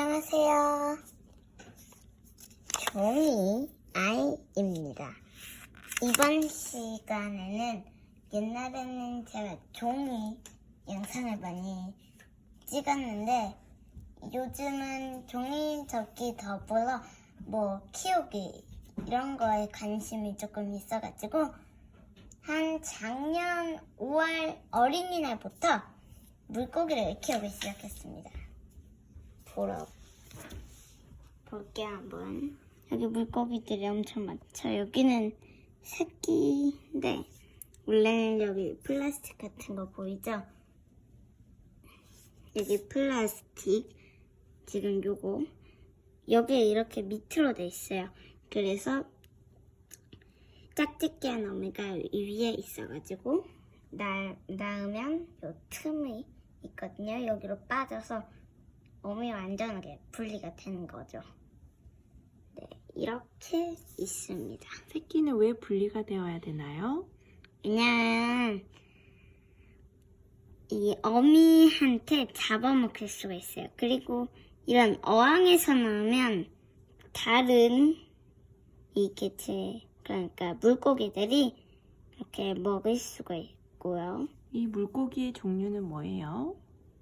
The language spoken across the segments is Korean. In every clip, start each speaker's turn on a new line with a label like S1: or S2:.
S1: 안녕하세요. 종이 아이입니다. 이번 시간에는 옛날에는 제가 종이 영상을 많이 찍었는데 요즘은 종이 접기 더불어 뭐 키우기 이런 거에 관심이 조금 있어가지고 한 작년 5월 어린이날부터 물고기를 키우기 시작했습니다. 보러 볼게요 한번. 여기 물고기들이 엄청 많죠. 여기는 새끼인데 원래는 여기 플라스틱 같은 거 보이죠? 여기 플라스틱 지금 요거 여기에 이렇게 밑으로 돼 있어요. 그래서 짝짓기 한 어미가 위에 있어가지고 나, 낳으면 요 틈이 있거든요. 여기로 빠져서 어미 완전하게 분리가 되는 거죠. 네, 이렇게 있습니다.
S2: 새끼는 왜 분리가 되어야 되나요?
S1: 왜냐면 이 어미한테 잡아먹힐 수가 있어요. 그리고 이런 어항에서 나오면 다른 이 개체 그러니까 물고기들이 이렇게 먹을 수가 있고요.
S2: 이 물고기의 종류는 뭐예요?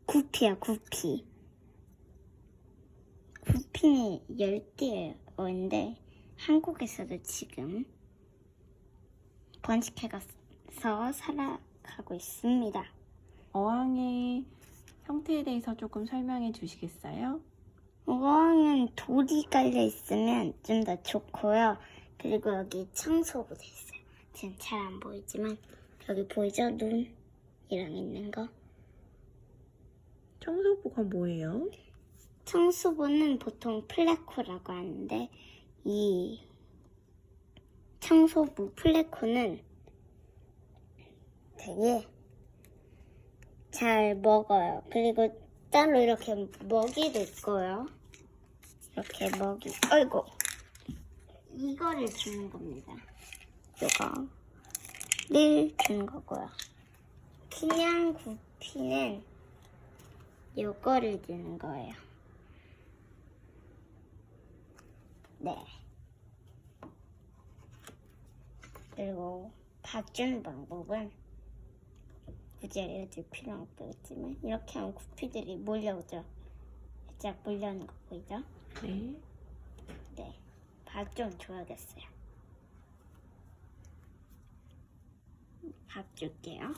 S1: 구피야 구피. 구피는 열대어인데 한국에서도 지금 번식해가서 살아가고 있습니다.
S2: 어항의 형태에 대해서 조금 설명해 주시겠어요?
S1: 어항은 돌이 깔려 있으면 좀 더 좋고요. 그리고 여기 청소부도 있어요. 지금 잘 안 보이지만 여기 보이죠? 눈이랑 있는 거.
S2: 청소부가 뭐예요?
S1: 청소부는 보통 플레코라고 하는데 이 청소부 플레코는 되게 잘 먹어요. 그리고 따로 이렇게 먹이도 있고요. 이렇게 먹이. 어이구. 이거를 주는 겁니다. 이거를 주는 거고요. 그냥 구피는 요거를 주는 거예요. 네. 그리고 밥 주는 방법은 굳이 알려줄 필요는 없겠지만 이렇게 하면 구피들이 몰려오죠. 살짝 몰려오는 거 보이죠?
S2: 네.
S1: 네. 밥 좀 줘야겠어요. 밥 줄게요.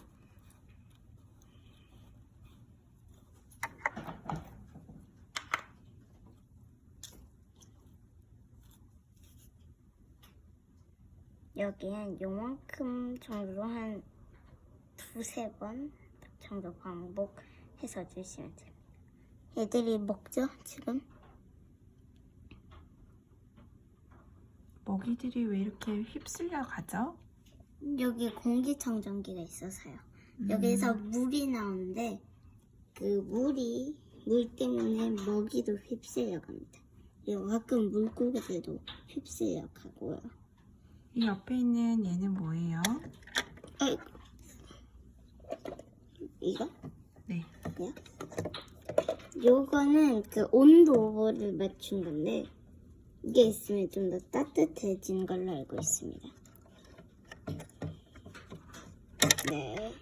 S1: 여기엔 요만큼 정도 한 두세 번 정도 반복해서 주시면 됩니다. 애들이 먹죠, 지금?
S2: 먹이들이 왜 이렇게 휩쓸려 가죠?
S1: 여기 공기청정기가 있어서요. 여기서 물이 나오는데 그 물이 물 때문에 먹이도 휩쓸려 갑니다. 가끔 물고기들도 휩쓸려 가고요.
S2: 이 옆에 있는 얘는 뭐예요?
S1: 어이구. 이거?
S2: 네.
S1: 요 요거는 그 온도를 맞춘 건데 이게 있으면 좀 더 따뜻해진 걸로 알고 있습니다. 네.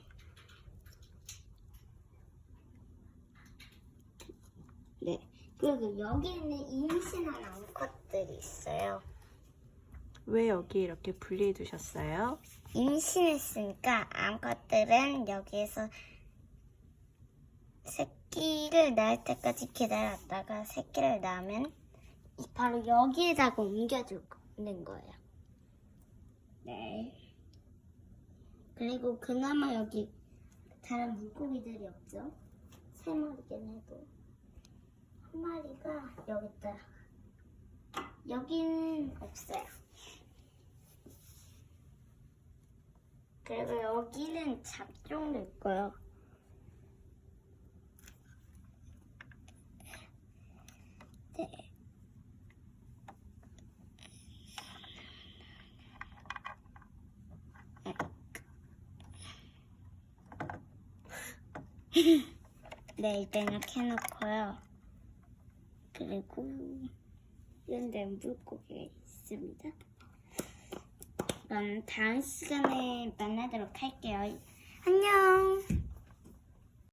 S1: 네. 그리고 여기 있는 임신한 암컷들이 있어요.
S2: 왜 여기 이렇게 분리해 두셨어요?
S1: 임신했으니까 암컷들은 여기에서 새끼를 낳을 때까지 기다렸다가 새끼를 낳으면 바로 여기에다가 옮겨주는 거예요. 네. 그리고 그나마 여기 다른 물고기들이 없죠. 세 마리긴 해도 한 마리가 여기 있다. 여기는 없어요. 그리고 여기는 잡종도 있고요. 네. 네, 일단 이렇게 해놓고요. 그리고 이런 데 물고기가 있습니다. 그럼 다음 시간에 만나도록 할게요. 안녕.